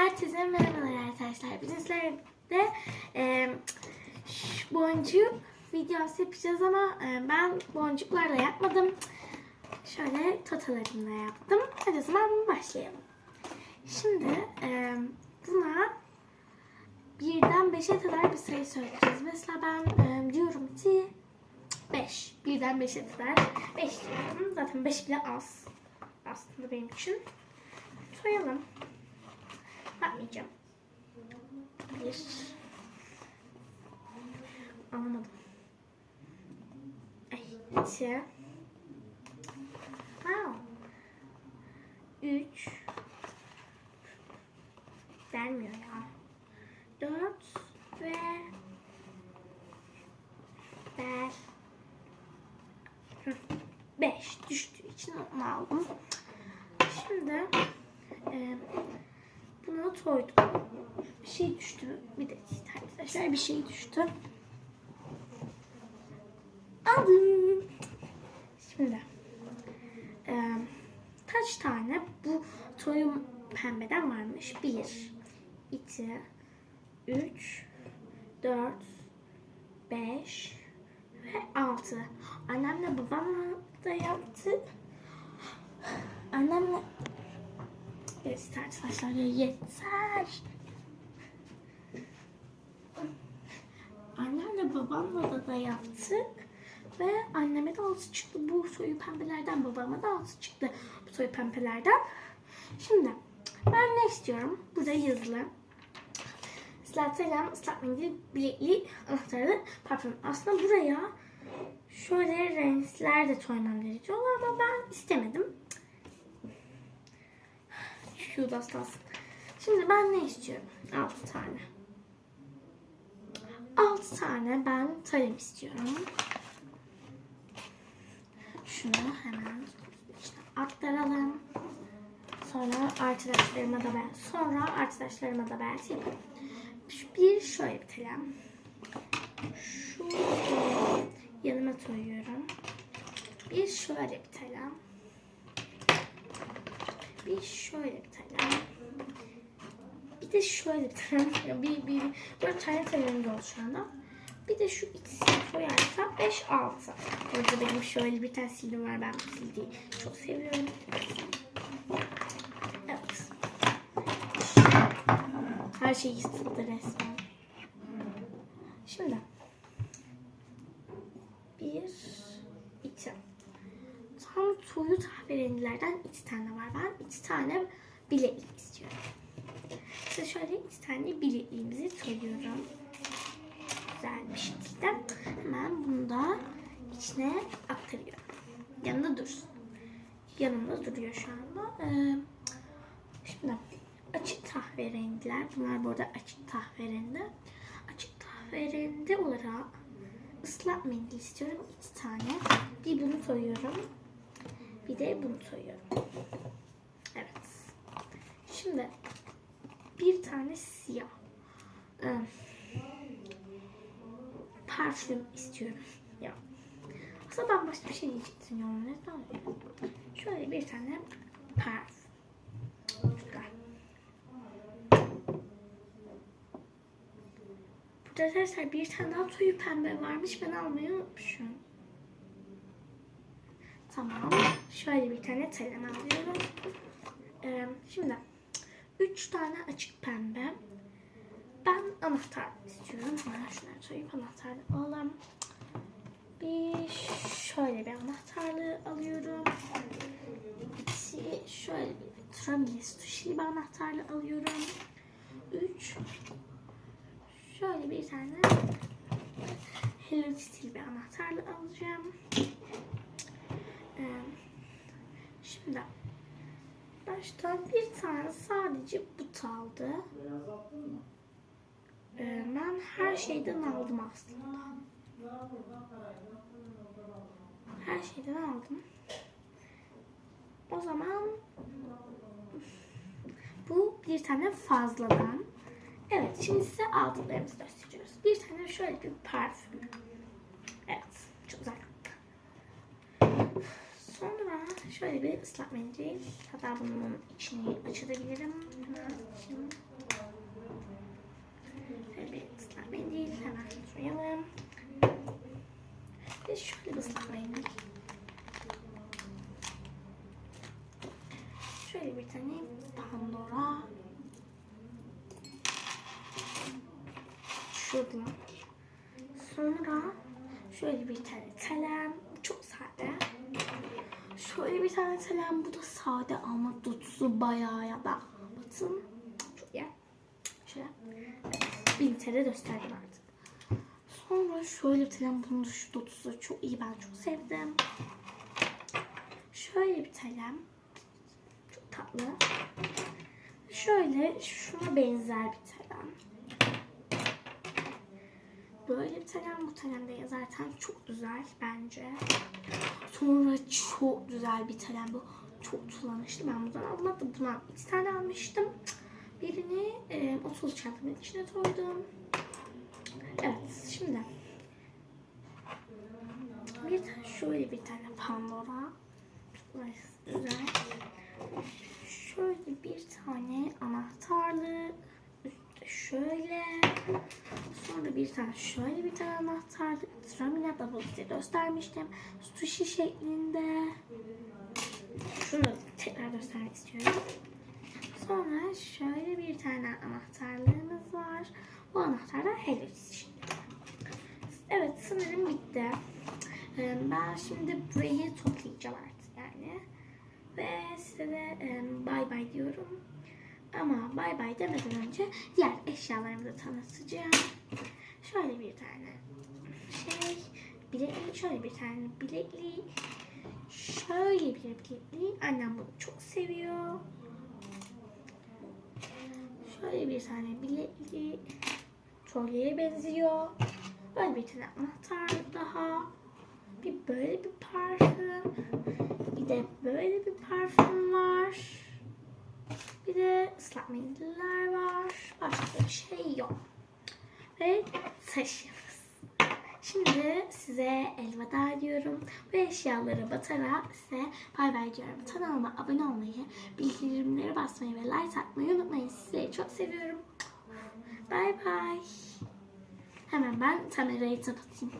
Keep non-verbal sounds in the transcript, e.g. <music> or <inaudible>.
Herkese merhabalar arkadaşlar. Bugün sizlerle e, boncuk videosu yapacağız ama e, ben boncuklarla yapmadım. Şöyle totalarımla yaptım. Hadi o zaman başlayalım. Şimdi e, buna birden beşe kadar bir sayı söyleyeceğiz. Mesela ben e, diyorum ki 5. Birden beşe kadar 5 diyorum. Zaten 5 bile az. Aslında benim için. Soyalım. Yapmayacağım. Bir. Anlamadım. İki. Wow. Üç. Gelmiyor ya. Dört ve. Hı, Beş düştüğü için onu aldım. Şimdi e, bunu koydum. Bir şey düştü. Bir dakika arkadaşlar bir şey düştü. Aldım. Şimdi e, kaç tane bu toyum pembeden varmış? Bir, iki, üç, dört, beş ve altı. Annemle babamla da yaptı. Annemle Arkadaşlar ya yeter. Annemle babamla da, da yaptık. Ve anneme de altı çıktı. Bu soyu pembelerden babama da altı çıktı. Bu soyu pembelerden. Şimdi ben ne istiyorum? Burada yazılı. Islak selam, ıslak mendil, bilekli, anahtarlı, parfüm. Aslında buraya şöyle renkler de koymam gerekiyor ama ben istemedim. Şu da ıslansın. Şimdi ben ne istiyorum? 6 tane. 6 tane ben tarım istiyorum. Şunu hemen içine aktaralım. Sonra arkadaşlarıma da ben sonra arkadaşlarıma da belki yaparım. Şu- Bir şöyle bitelim. Şu yanıma koyuyorum. Bir şöyle bitelim. Bir şöyle bitelim. Bir de şöyle bitelim. <laughs> Ya bir, bir, dört tane oldu şu anda. Bir de şu ikisini koyarsam 5 6. Orada benim şöyle bir tane sildim var. Ben bu sildiği çok seviyorum. Evet. Her şey ısıttı resmen. Şimdi. Bir, iki. Tam soyu kahverengilerden iki tane var. Ben iki tane bileklik istiyorum. İşte şöyle iki tane bilekliğimizi soyuyorum. Güzel bir şekilde. Hemen bunu da içine aktarıyorum. Yanında dursun. Yanımda duruyor şu anda. Ee, şimdi açık kahverengiler. Bunlar burada açık kahverengi. Açık kahverengi olarak ıslak mendil istiyorum. iki tane. Bir bunu soyuyorum. Bir de bunu soyuyorum. Şimdi bir tane siyah e, parfüm istiyorum. Ya. Aslında ben başka bir şey diyecektim. Neden öyle? Şöyle bir tane parfüm. Burada arkadaşlar bir tane daha tüyü pembe varmış. Ben almayı unutmuşum. Tamam. Şöyle bir tane telem alıyorum. Ee, şimdi üç tane açık pembe. Ben anahtar istiyorum. Hemen şunları söyleyip anahtarı alalım. Bir şöyle bir anahtarlığı alıyorum. İki şöyle bir Tramilis tuşlu bir anahtarlığı alıyorum. Üç şöyle bir tane Hello Kitty bir anahtarlığı alacağım. Ee, şimdi başta bir tane sadece bu kaldı. Ee, ben her şeyden aldım aslında. Her şeyden aldım. O zaman bu bir tane fazladan. Evet şimdi size aldıklarımızı gösteriyoruz. Bir tane şöyle bir parfüm. Şöyle bir ıslak mendil. Hatta bunun içini açabilirim. Şöyle bir ıslak mendil. Hemen soyalım. Ve şöyle bir ıslak mendil. Şöyle bir tane Pandora. Şuradan. Sonra şöyle bir tane kalem. Çok sade. Şöyle bir tane kalem. Bu da sade ama dutusu bayağı ya da. Bakın. Şöyle. Şöyle. Bin TL gösterdim artık. Sonra şöyle bir kalem. Bunun da şu dutusu çok iyi. Ben çok sevdim. Şöyle bir kalem. Çok tatlı. Şöyle şuna benzer bir kalem. Böyle bir kalem bu kalem de zaten çok güzel bence. Sonra çok güzel bir kalem bu. Çok kullanışlı. Ben bundan. Hatta bundan iki tane almıştım. Birini e, otuz çantamın içine koydum. Evet şimdi. Bir tane şöyle bir tane Pandora. Güzel. Şöyle bir tane anahtarlık. Üstte şöyle. Sonra bir tane şöyle bir tane anahtarlık. Tramina da size göstermiştim. Sushi şeklinde. Şunu tekrar göstermek istiyorum. Sonra şöyle bir tane anahtarlığımız var. Bu anahtar da Hello. Evet sanırım bitti. Ee, Ben şimdi burayı toplayacağım artık yani. Ve size de bay bay diyorum. Ama bay bay demeden önce diğer eşyalarımı da tanıtacağım. Şöyle bir tane şey, bileklik, şöyle bir tane bileklik, şöyle bir bileklik. Annem bunu çok seviyor. Şöyle bir tane bileklik, kolyeye benziyor. Böyle bir tane anahtar daha. Bir böyle bir parfüm. Bir de böyle bir parfüm ıslak var. Başka bir şey yok. Ve taşıyoruz. Şimdi size elveda diyorum. Bu eşyaları batarak size bay bay diyorum. Kanalıma abone olmayı, bildirimleri basmayı ve like atmayı unutmayın. Sizleri çok seviyorum. Bay bay. Hemen ben kamerayı kapatayım.